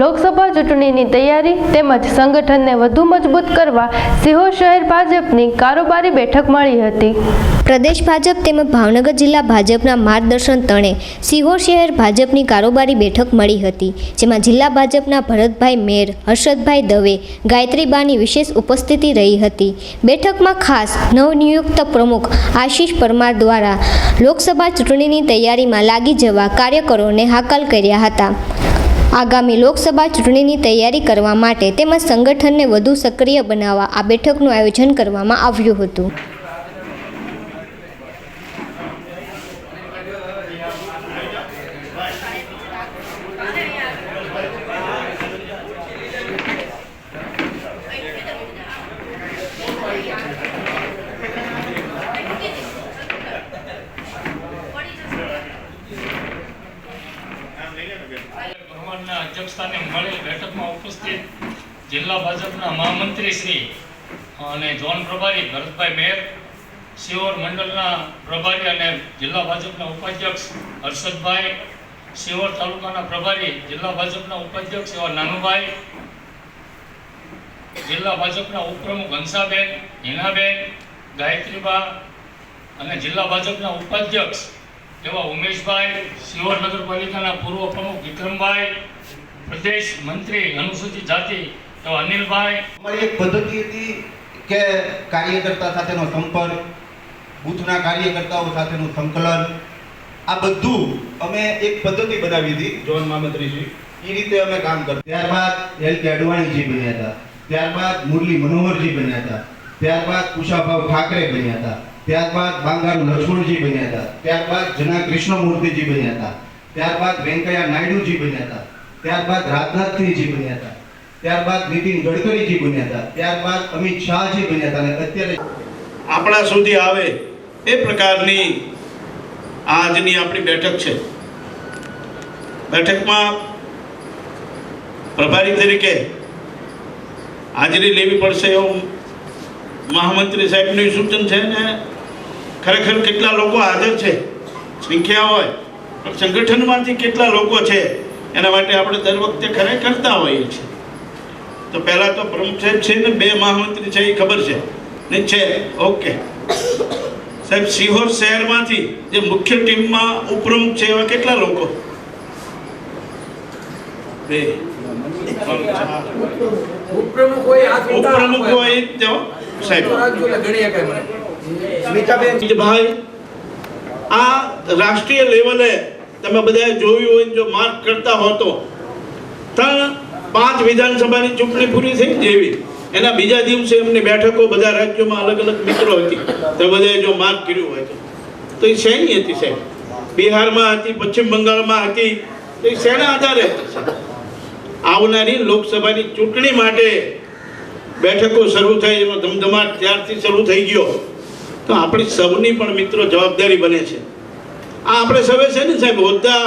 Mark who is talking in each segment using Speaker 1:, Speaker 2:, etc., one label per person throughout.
Speaker 1: લોકસભા ચૂંટણીની તૈયારી તેમજ સંગઠનને વધુ મજબૂત કરવા સિહોર શહેર ભાજપની કારોબારી બેઠક મળી હતી.
Speaker 2: પ્રદેશ ભાજપ તેમજ ભાવનગર જિલ્લા ભાજપના માર્ગદર્શન તણે સિહોર શહેર ભાજપની કારોબારી બેઠક મળી હતી, જેમાં જિલ્લા ભાજપના ભરતભાઈ મેર, હર્ષદભાઈ દવે ગાયત્રીબાની વિશેષ ઉપસ્થિતિ રહી હતી. બેઠકમાં ખાસ નવનિયુક્ત પ્રમુખ આશીષ પરમાર દ્વારા લોકસભા ચૂંટણીની તૈયારીમાં લાગી જવા કાર્યકરોને હાકલ કર્યા હતા. આગામી લોકસભા ચૂંટણીની તૈયારી કરવા માટે તેમજ સંગઠનને વધુ સક્રિય બનાવવા આ બેઠકનું આયોજન કરવામાં આવ્યું હતું.
Speaker 3: ભગવાનના અધ્યક્ષસ્થાને મળેલ બેઠકમાં ઉપસ્થિત જિલ્લા ભાજપના મહામંત્રી શ્રી અને ઝોન પ્રભારી ભરતભાઈ મેર, સિહોર મંડળના પ્રભારી અને જિલ્લા ભાજપના ઉપાધ્યક્ષ હર્ષદભાઈ, સિહોર તાલુકાના પ્રભારી જિલ્લા ભાજપના ઉપાધ્યક્ષ એવા નાનુભાઈ, જિલ્લા ભાજપના ઉપપ્રમુખ હંસાબેન હિનાબેન, ગાયત્રીબા અને જિલ્લા ભાજપના ઉપાધ્યક્ષ એવા ઉમેશભાઈ સિહોર નગરપાલિકાના પૂર્વ પ્રમુખ વિક્રમભાઈ પ્રદેશ મંત્રી અનુસૂચિત જાતિ એવા અનિલભાઈ.
Speaker 4: અમારી એક પદ્ધતિ હતી કે કાર્યકર્તા સાથેનો સંપર્ક બૂથના કાર્યકર્તાઓ સાથેનું સંકલન આ બધું અમે એક પદ્ધતિ બનાવી હતી. જોન મહામંત્રીશ્રી એ રીતે અમે કામ કરતા. ત્યારબાદ એલ કે અડવાણીજી બન્યા હતા. ત્યારબાદ મુરલી મનોહરજી બન્યા હતા. ત્યારબાદ કુશાભાવ ઠાકરે બન્યા હતા. ત્યારબાદ બાંગારુ લક્ષ્મણજી બન્યા હતા. ત્યારબાદ જના કૃષ્ણમૂર્તિજી બન્યા હતા. ત્યારબાદ વેંકૈયા નાયડુજી બન્યા હતા. ત્યારબાદ રાજનાથસિંહજી બન્યા હતા. ત્યારબાદ નીતિન ગડકરીજી બન્યા હતા. ત્યારબાદ અમિત શાહજી બન્યા હતા. અને અત્યારે
Speaker 5: આપણા સુધી આવે એ પ્રકારની આજની આપણી બેઠક છે. બેઠકમાં પ્રભારી તરીકે હાજરી લેવી પડશે એવું મહામંત્રી સાહેબનું સૂચન છે ને ખરેખર કેટલા લોકો હાજર છે? સંખ્યા હોય સંગઠનમાંથી કેટલા લોકો છે? એના માટે આપણે દર વખતે ખરે કરતા હોઈએ છીએ. તો પહેલાં તો પ્રમુખ સાહેબ છે ને બે મહામંત્રી છે એ ખબર છે? ને છે ઓકે. સાહેબ સિહોર શહેરમાંથી જે મુખ્ય ટીમમાં ઉપપ્રમુખ છે એવા કેટલા લોકો? બે.
Speaker 6: ઉપપ્રમુખ હોય
Speaker 5: ઉપપ્રમુખ હોય. સાહેબ. આ રાષ્ટ્રીય લેવલે તમે બધાએ જોયું હોય જો માર્ક કરતા હો તો. ત્રણ પાંચ વિધાનસભાની ચૂંટણી પૂરી થઈ જેવી. એના બીજા દિવસે એમની બેઠકો બધા રાજ્યોમાં અલગ અલગ મિત્રો હતી. તો બધાએ જો માર્ક કર્યું હોય તો. એ શેની હતી સાહેબ? બિહારમાં હતી, પશ્ચિમ બંગાળમાં હતી. તો એ શેના આધારે આવનારી લોકસભાની ચૂંટણી માટે બેઠકો શરૂ થઈ એનો ધમધમાટ ત્યારથી શરૂ થઈ ગયો. તો આપણી સૌની પણ મિત્રો જવાબદારી બને છે. આ આપણે સૌએ છે ને સાહેબ, હોદ્દા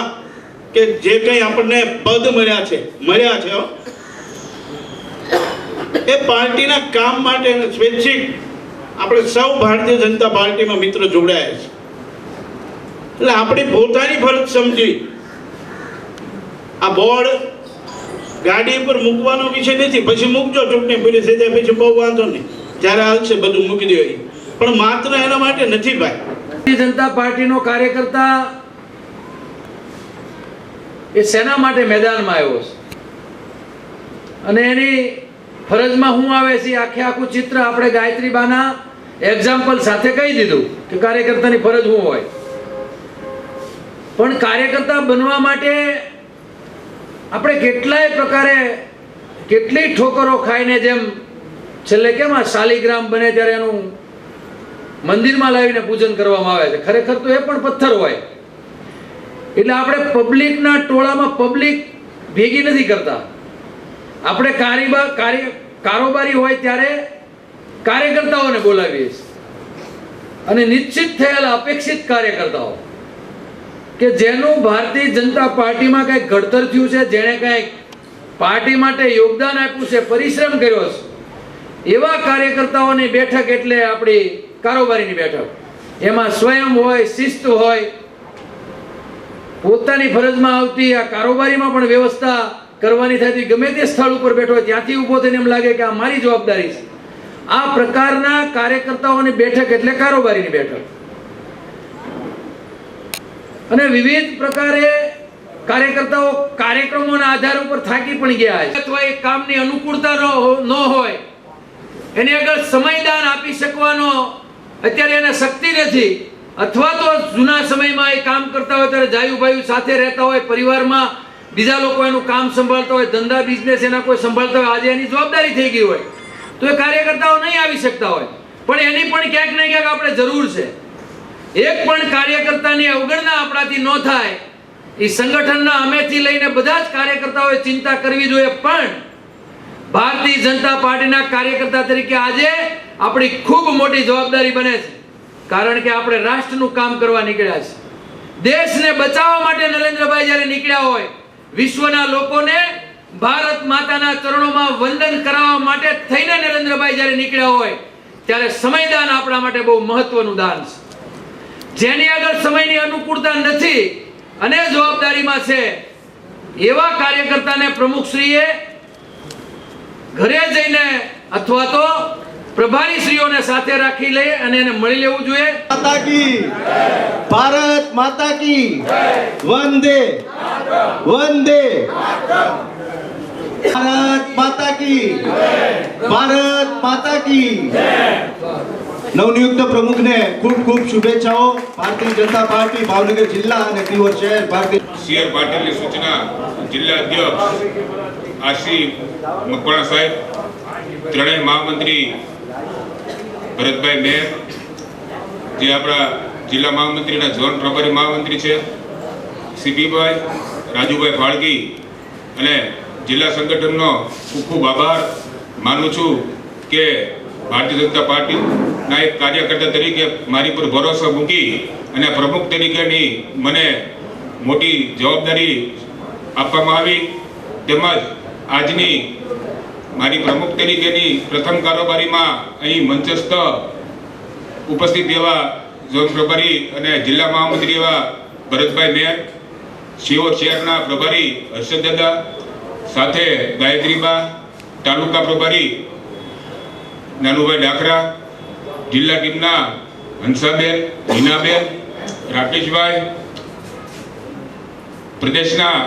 Speaker 5: કે જે કંઈ આપણને પદ મળ્યા છે મળ્યા છે એ પાર્ટીના કામ માટે સ્વૈચ્છિક આપણે સૌ ભારતીય જનતા પાર્ટીમાં મિત્રો જોડાયા છે. એટલે આપણી પોતાની ફરજ સમજી આ બોર્ડ ગાડી પર મૂકવાનો વિષય નથી. પછી મૂકજો ચૂંટણી પૂરી થઈ જાય, પછી બહુ વાંધો નહીં. જ્યારે આવશે બધું મૂકી દો પણ માત્ર એના માટે નથી ભાઈ.
Speaker 6: જનતા પાર્ટીનો કાર્યકર્તા એ શેના માટે મેદાનમાં આવ્યો છે. અને એની ફરજમાં હું આવે છે આખે આખું ચિત્ર આપણે ગાયત્રી બાના એક્ઝામ્પલ સાથે કહી દીધું કે કાર્યકર્તાની ફરજ શું હોય. પણ કાર્યકર્તા બનવા માટે આપણે કેટલાય પ્રકારે કેટલી ઠોકરો ખાઈને જેમ છેલ્લે કેમ આ શાલિગ્રામ બને ત્યારે એનું મંદિરમાં લાવીને પૂજન કરવામાં આવે છે. ખરેખર તો એ પણ પથ્થર હોય. એટલે આપણે પબ્લિકના ટોળામાં પબ્લિક ભેગી નથી કરતા. આપણે કારીબા કાર્ય કારોબારી હોય ત્યારે કાર્યકર્તાઓને બોલાવીએ અને નિશ્ચિત થયેલા અપેક્ષિત કાર્યકર્તાઓ કે જેનું ભારતીય જનતા પાર્ટીમાં કંઈક ઘડતર થયું છે, જેણે કંઈક પાર્ટી માટે યોગદાન આપ્યું છે, પરિશ્રમ કર્યો છે, એવા કાર્યકર્તાઓની બેઠક એટલે આપણી કારોબારીની બેઠક. એમાં સ્વયં હોય, શિસ્ત હોય, પોતાની ફરજમાં આવતી આ કારોબારીમાં પણ વ્યવસ્થા કરવાની થતી ગમે તે સ્થળ ઉપર બેઠો હોય, ત્યાંથી ઊભો થઈને એમ લાગે કે આ મારી જવાબદારી છે. આ પ્રકારના કાર્યકર્તાઓની બેઠક એટલે કારોબારીની બેઠક. અને વિવિધ પ્રકારે કાર્યકર્તાઓ કાર્યક્રમોના આધાર ઉપર થાકી પણ ગયા છે અથવા એ કામની અનુકૂળતા ન હોય, એની આગળ સમયદાન આપી શકવાનો અત્યારે એને શક્તિ નથી. અથવા તો જૂના સમયમાં એ કામ કરતા હોય ત્યારે જાયુભાઈ સાથે રહેતા હોય, પરિવારમાં બીજા લોકો એનું કામ સંભાળતા હોય, ધંધા બિઝનેસ એના કોઈ સંભાળતા હોય, આજે એની જવાબદારી થઈ ગઈ હોય, તો એ કાર્યકર્તાઓ નહીં આવી શકતા હોય. પણ એની પણ ક્યાંક ને ક્યાંક આપણે જરૂર છે. એક પણ કાર્યકર્તાની અવગણના આપણાથી ન થાય, એ સંગઠનના અમેથી લઈને બધા જ કાર્યકર્તાઓએ ચિંતા કરવી જોઈએ. પણ ભારતીય જનતા પાર્ટીના કાર્યકર્તા તરીકે આજે આપણી ખૂબ મોટી જવાબદારી બને છે. કારણ કે આપણે રાષ્ટ્રનું કામ કરવા નીકળ્યા છે દેશને બચાવવા માટે નરેન્દ્રભાઈ જ્યારે નીકળ્યા હોય, વિશ્વના લોકોને ભારત માતાના ચરણોમાં વંદન કરાવવા માટે થઈને નરેન્દ્રભાઈ જ્યારે નીકળ્યા હોય, ત્યારે સમયદાન આપણા માટે બહુ મહત્વનું દાન છે. જેની આગળ સમયની અનુકૂળતા નથી અને જવાબદારીમાં છે, એવા કાર્યકર્તાને પ્રમુખશ્રીએ ઘરે જઈને અથવા તો પ્રભારી શ્રીઓને સાથે રાખી લે અને એને મળી લેવું જોઈએ.
Speaker 7: માતાકી ભારત માતા કી વંદે વંદે ભારત માતા કી ભારત માતાકી નવનિયુક્ત પ્રમુખ ને ખૂબ ખૂબ શુભેચ્છાઓ. ભારતીય જનતા પાર્ટી ભાવનગર જિલ્લા અને દિવસ શહેર ભારતીય
Speaker 8: સી પાટીલની સૂચના જિલ્લા અધ્યક્ષ આશી મકવાણા સાહેબ, ત્રણેય મહામંત્રી ભરતભાઈ મેર, જે આપણા જિલ્લા મહામંત્રીના ઝોન પ્રભારી મહામંત્રી છે સીપીભાઈ રાજુભાઈ ફાળકી અને જિલ્લા સંગઠનનો ખૂબ ખૂબ આભાર માનું છું કે ભારતીય જનતા પાર્ટીના એક કાર્યકર્તા તરીકે મારી પર ભરોસો મૂકી અને પ્રમુખ તરીકેની મને મોટી જવાબદારી આપવામાં આવી. તેમજ આજની મારી પ્રમુખ તરીકેની પ્રથમ કારોબારીમાં અહીં મંચસ્થ ઉપસ્થિત એવા ઝોન પ્રભારી અને જિલ્લા મહામંત્રી એવા ભરતભાઈ મેર શિવોર શહેરના પ્રભારી હર્ષદ દાદા, સાથે ગાયત્રીબા, તાલુકા પ્રભારી નાનુભાઈ ડાકરા જિલ્લા ટીમના હંસાબેન, હિનાબેન, રાકેશભાઈ, પ્રદેશના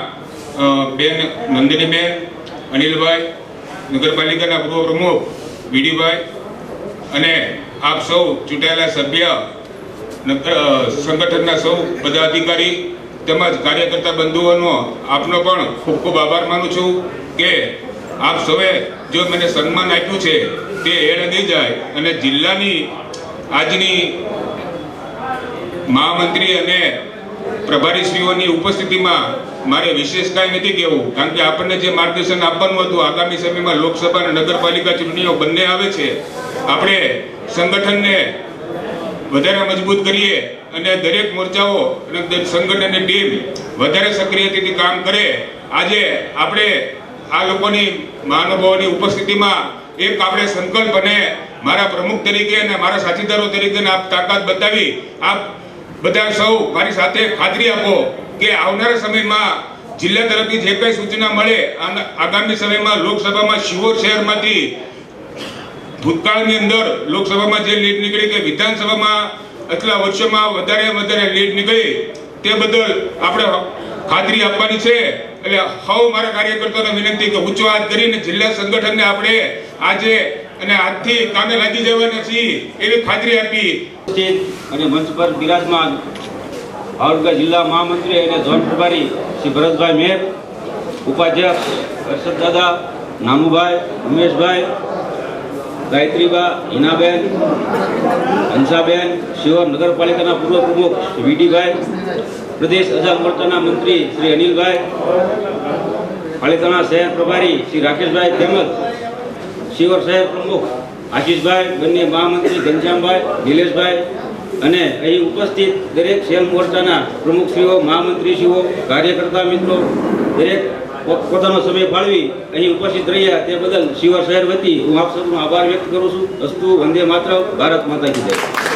Speaker 8: બેન નંદનીબેન અનિલભાઈ, નગરપાલિકાના પૂર્વ પ્રમુખ વીડીભાઈ અને આપ સૌ ચૂંટાયેલા સભ્ય સંગઠનના સૌ પદાધિકારી તેમજ કાર્યકર્તા બંધુઓનો આપનો પણ ખૂબ ખૂબ આભાર માનું છું કે આપ સૌએ જો મને સન્માન આપ્યું છે તે એ નહીં જાય અને જિલ્લાની આજની મહામંત્રી અને પ્રભારીશ્રીઓની ઉપસ્થિતિમાં મારે વિશેષ કાંઈ નથી કહેવું, કારણ કે આપણને જે માર્ગદર્શન આપવાનું હતું, આગામી સમયમાં લોકસભા અને નગરપાલિકા ચૂંટણીઓ બંને આવે છે. આપણે સંગઠનને વધારે મજબૂત કરીએ અને દરેક મોરચાઓ અને સંગઠનની ટીમ વધારે સક્રિયતાથી કામ કરે. આજે આપણે આ લોકોની મહાનુભાવોની ઉપસ્થિતિમાં એક આપણે સંકલ્પ અને મારા પ્રમુખ તરીકે અને મારા સાથીદારો તરીકે આપ તાકાત બતાવી, આપ બધા સૌ મારી સાથે ખાતરી આપો. કે આવનારા સમયમાં જિલ્લા તરફથી જે કંઈ સૂચના મળે આગામી સમયમાં લોકસભામાં શિવોર શહેરમાંથી ભૂતકાળની અંદર લોકસભામાં જે લીડ નીકળી કે વિધાનસભામાં આટલા વર્ષોમાં વધારે વધારે લીડ નીકળી, તે બદલ આપણે ખાતરી આપવાની છે. એટલે હવ મારા કાર્યકર્તાઓને વિનંતી કે ઊંચો હાથ કરીને જિલ્લા સંગઠનને આપણે આજે અને આજથી કામે લાગી જવાના છીએ એવી ખાતરી આપી.
Speaker 9: અને મંચ પર બિરાજમાન ભાવનગર જિલ્લા મહામંત્રી અને ઝોન પ્રભારી શ્રી ભરતભાઈ મેર, ઉપાધ્યક્ષ હર્ષદ દાદા નામુભાઈ ઉમેશભાઈ, ગાયત્રીબા, હિનાબેન, હંસાબેન શિવર નગરપાલિકાના પૂર્વ પ્રમુખ શ્રી વીડીભાઈ, પ્રદેશ અજાદ મોરચાના મંત્રી શ્રી અનિલભાઈ પાલિતાણા શહેર પ્રભારી શ્રી રાકેશભાઈ તેમજ શિવર શહેર પ્રમુખ આશીષભાઈ, બંને મહામંત્રી ઘનશ્યામભાઈ, નિલેશભાઈ અને અહીં ઉપસ્થિત દરેક સેલ મોરચાના પ્રમુખશ્રીઓ મહામંત્રીશ્રીઓ, કાર્યકર્તા મિત્રો, દરેક પોતાનો સમય ફાળવી અહીં ઉપસ્થિત રહ્યા તે બદલ શિવર શહેર વતી હું આપ સૌનો આભાર વ્યક્ત કરું છું. અસ્તુ વંદે માત્ર ભારત માતા કી